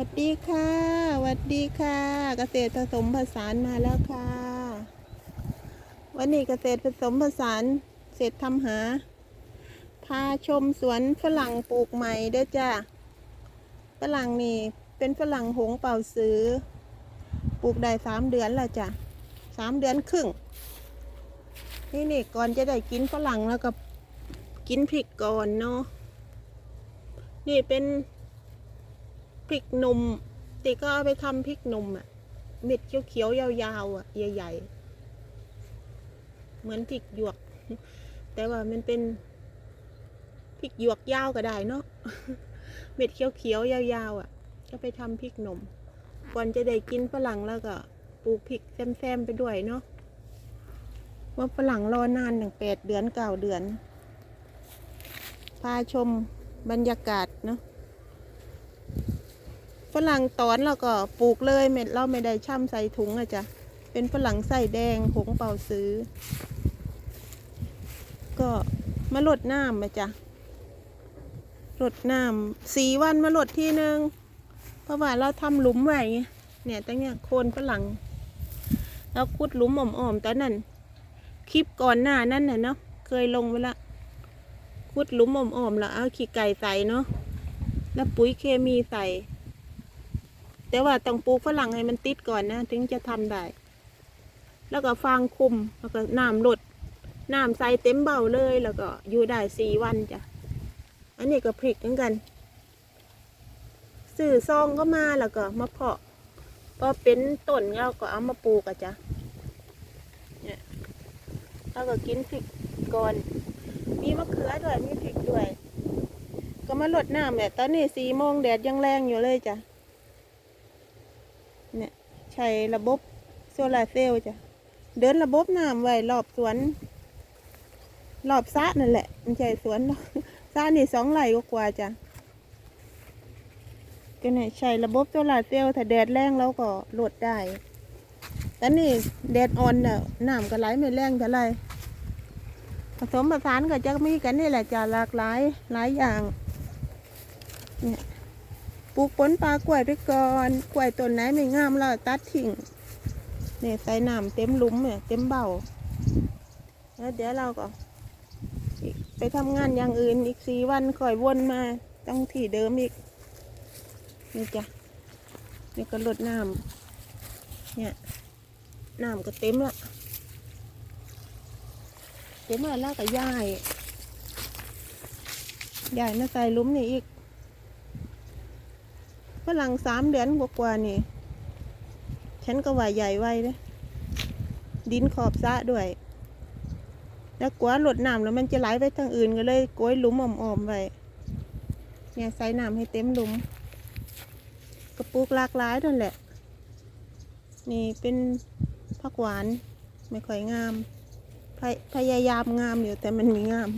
วัสดีค่ะสวัสดีค่ะ เกษตรผสมผสานมาแล้วค่ะ วันนี้เกษตรผสมผสานเสร็จทำหา พาชมสวนฝรั่งปลูกใหม่เด้อจ้าฝรั่งนี่เป็นฝรั่งหงเป่าซื้อ ปลูกได้สามเดือนแล้วจ้ะสามเดือนครึ่ง นี่นี่ก่อนจะได้กินฝรั่งแล้วก็กินพริกก่อนเนาะ นี่เป็น พริกหนุ่มติก็เอาไปทำพริกหนุ่มอะเม็ดเขียวๆยาวๆอะใหญ่ๆ เหมือนพริกหยวก แต่ว่ามันเป็นพริกหยวกยาวก็ได้เนาะเม็ดเขียวๆยาวๆอะก็ไปทำพริกหนุ่มก่อนจะได้กินฝรั่งแล้วก็ปลูกพริกแซมๆไปด้วยเนาะว่าฝรั่งรอนานถึงแปดเดือนเก้าเดือน พาชมบรรยากาศเนาะ ฝรั่งตอนเราก็ปลูกเลยเม็ดเราไม่ได้ช่ำใส่ถุงอะจ้ะเป็นฝรั่งใส่แดงหงเป่าซื้อ ก็มาลดน้ำอะจ้ะลดน้ำสี่วันมาลดทีนึงเพราะว่าเราทำหลุมไว้เนี่ยตั้งเนี่ยโคนฝรั่งเราขุดหลุมอ่อมๆตอนนั้นคลิปก่อนหน้านั้นน่ะเนาะเคยลงไปละขุดหลุมอ่อมๆแล้วเอาขี้ไก่ใส่เนาะแล้วปุ๋ยเคมีใส่ แต่ว่าต้องปลูกฝรั่งให้มันติดก่อนนะ ถึงจะทำได้ แล้วก็ฟางคุม แล้วก็น้ำลดน้ำใส่เต็มเบ้าเลย แล้วก็อยู่ได้สี่วันจ้ะ อันนี้ก็พริกเหมือนกันซื้อซองก็มาแล้วก็มาเพาะพอเป็นต้นเราก็เอามาปลูกอะจ้ะเราก็กินพริกก่อน มีมะเขือด้วย มีพริกด้วย ก็มาลดน้ำเนี่ยตอนนี้สี่โมงแดดยังแรงอยู่เลยจ้ะ เนี่ยใช้ระบบโซลาเซลล์จ้ะ เดินระบบน้ำไว้รอบสวน รอบสระนั่นแหละไม่ใช่สวนหรอกสระนี่สองไร่กว่าจ้ะก็เนี่ยใช้ระบบโซลาเซลล์ถ้าแดดแรงเราก็ลดได้แต่นี่แดดอ่อนเนี่ยน้ำก็ไหลไม่แรงเท่าไรผสมผสานก็จะมีกันนี่แหละจะหลากหลายหลายอย่างเนี่ย ปลูกผลปลากล้วยไปก่อน กล้วยต้นไหนไม่งามเราตัดทิ้งเนี่ยใส่น้ำเต็มลุมเนี่ยเต็มเบาแล้วเดี๋ยวเราก็ไปทำงานอย่างอื่นอีกสี่วันค่อยวนมาต้องที่เดิมอีก นี่จ้ะนี่ก็ลดน้ำเนี่ยน้ำก็เต็มละเต็มแล้วแล้วก็ย่ายย่ายมาใส่ลุมนี่อีก ฝรั่งสามเดือนกว่าๆนี่ ฉันก็ว่าใหญ่ไว้เลยดินขอบสะด้วย แล้วกลัวหลดน้ำแล้วมันจะไหลไปทางอื่นก็เลยโกยหลุมอ่อมๆไว้เนี่ยใส่น้ำให้เต็มหลุม กระปุกหลากหลายนั่นแหละ นี่เป็นผักหวานไม่ค่อยงามพยพยายามงามอยู่แต่มันไมีงาม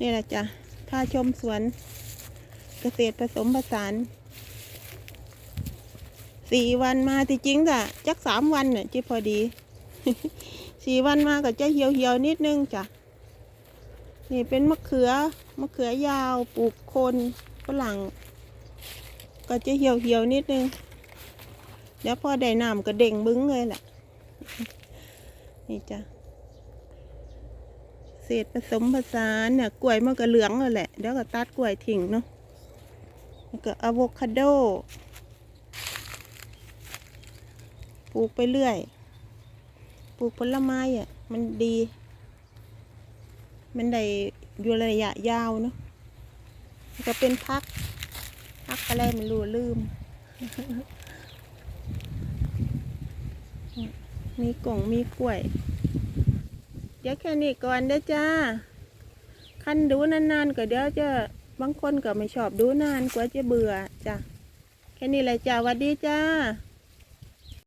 นี่แหละจ้ะถ้าชมสวนเกษตรผสมผสาน สี่วันมาที่จริงจ้ะจักสามวันเนี่ยจีพอดีสี่วันมาก็จะเหี่ยวเหี่ยวนิดนึงจ้ะนี่เป็นมะเขือมะเขือยาวปลูกคนฝรั่ง ก็จะเหี่ยวเหี่ยวนิดนึงเดี๋ยวพอได้น้ำก็เด้งบึ้งเลยแหละนี่จ้ะเศษผสมผสานเนี่ยกล้วยมันก็เหลืองแล้วแหละเดี๋ยวก็ตัดกล้วยทิ้งเนาะแล้วก็อะโวคาโด ปลูกไปเรื่อย ปลูกผลไม้อะ มันดี มันได้อยู่ระยะยาวเนาะก็เป็นพัก พักอะไรไม่รู้ลืม มีกล่องมีกล้วย เดี๋ยวแค่นี้ก่อนเด้อจ้า คันดูนานๆก็เดี๋ยวจะบางคนก็ไม่ชอบดูนานกว่าจะเบื่อจ้ะ แค่นี้แหละจ้าวัดดีจ้า